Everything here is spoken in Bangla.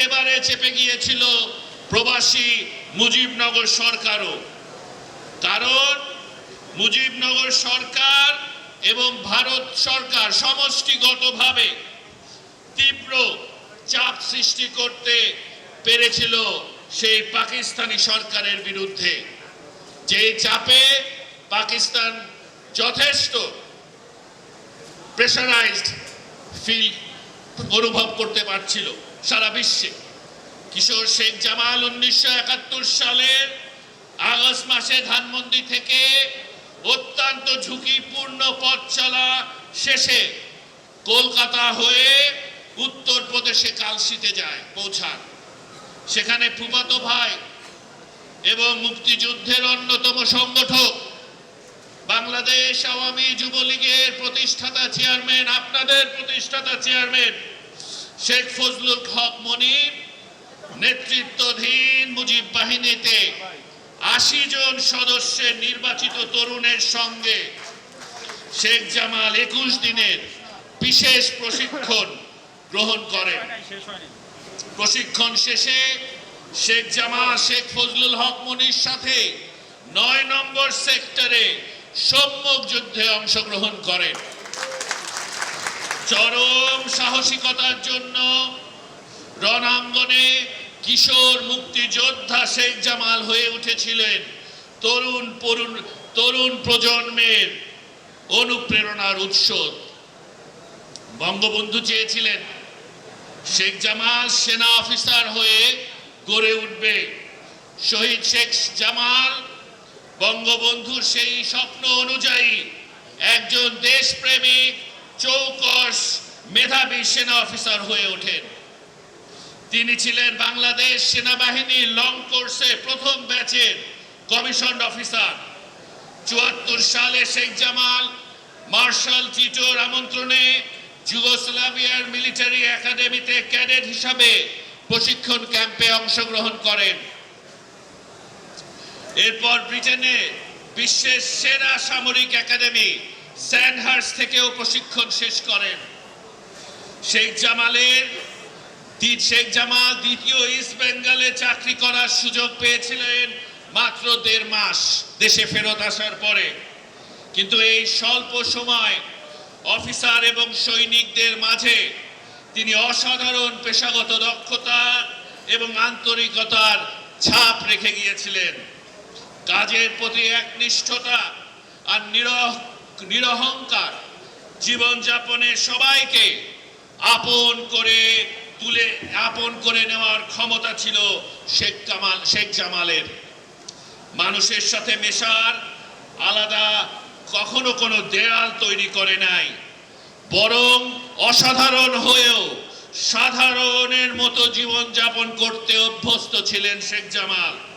একেবারে চেপে গিয়েছিল প্রবাসী মুজিবনগর সরকারও। কারণ মুজিবনগর সরকার এবং ভারত সরকার সমষ্টিগতভাবে তীব্র চাপ সৃষ্টি করতে পেরেছিল সেই পাকিস্তানি সরকারের বিরুদ্ধে। যে চাপে পাকিস্তান যথেষ্ট প্রেশারাইজড ফিল অনুভব করতে পারছিল। সারা বিশ্বে। কিশোর শেখ জামাল উনিশশো একাত্তর সালের আগস্ট মাসে ধানমন্ডি থেকে অত্যন্ত ঝুঁকিপূর্ণ পথ চলা শেষে কলকাতা হয়ে উত্তরপ্রদেশে কালশিতে যায়, পৌঁছান। সেখানে ফুফাতো ভাই এবং মুক্তিযুদ্ধের অন্যতম সংগঠক বাংলাদেশ আওয়ামী যুবলীগের প্রতিষ্ঠাতা চেয়ারম্যান, আপনাদের প্রতিষ্ঠাতা চেয়ারম্যান শেখ ফজলুল হক মনির নেতৃত্বাধীন মুজিব বাহিনীতে আশি জন সদস্যের নির্বাচিত তরুণের সঙ্গে শেখ জামাল একুশ দিনের বিশেষ প্রশিক্ষণ গ্রহণ করেন। প্রশিক্ষণ শেষে শেখ জামাল, শেখ ফজলুল হক মনির সাথে নয় নম্বর সেক্টরে সম্মুখ যুদ্ধে অংশগ্রহণ করেন। চরম সাহসিকতার জন্য রণাঙ্গনে কিশোর মুক্তিযোদ্ধা শেখ জামাল হয়ে উঠেছিলেন তরুণ পরুণ, তরুণ প্রজন্মের অনুপ্রেরণার উৎস। বঙ্গবন্ধু চেয়েছিলেন শেখ জামাল সেনা অফিসার হয়ে গড়ে উঠবে। শহীদ শেখ জামাল বঙ্গবন্ধুর সেই স্বপ্ন অনুযায়ী একজন দেশপ্রেমিক চৌকস মেধাবী সেনা অফিসার হয়ে ওঠেন। তিনি ছিলেন বাংলাদেশ সেনাবাহিনী লং কোর্সে প্রথম ব্যাচের কমিশন অফিসার। চুয়াত্তর সালে শেখ জামাল মার্শাল টিটোর আমন্ত্রণে যুগোস্লাভিয়ার মিলিটারি একাডেমিতে ক্যাডেট হিসাবে প্রশিক্ষণ ক্যাম্পে অংশগ্রহণ করেন। এরপর ব্রিটেনে বিশ্বের সেরা সামরিক একাডেমি স্যান্ডহার্স থেকেও প্রশিক্ষণ শেষ করেন। শেখ জামালের শেখ জামাল দ্বিতীয় ইস্ট বেঙ্গলে চাকরি করার সুযোগ পেয়েছিলেন মাত্র দেড় মাস দেশে ফেরত আসার পরে। কিন্তু এই স্বল্প সময় অফিসার এবং সৈনিকদের মাঝে তিনি অসাধারণ পেশাগত দক্ষতা এবং আন্তরিকতার ছাপ রেখে গিয়েছিলেন। কাজের প্রতি একনিষ্ঠতা আর নিরহ নিরহংকার জীবনযাপনে সবাইকে আপন করে তুলে, আপন করে নেওয়ার ক্ষমতা ছিল শেখ কামাল, শেখ জামালের। মানুষের সাথে মেশার আলাদা কখনো কোনো দেয়াল তৈরি করে নাই। বরং অসাধারণ হয়েও সাধারণের মতো জীবনযাপন করতে অভ্যস্ত ছিলেন শেখ জামাল।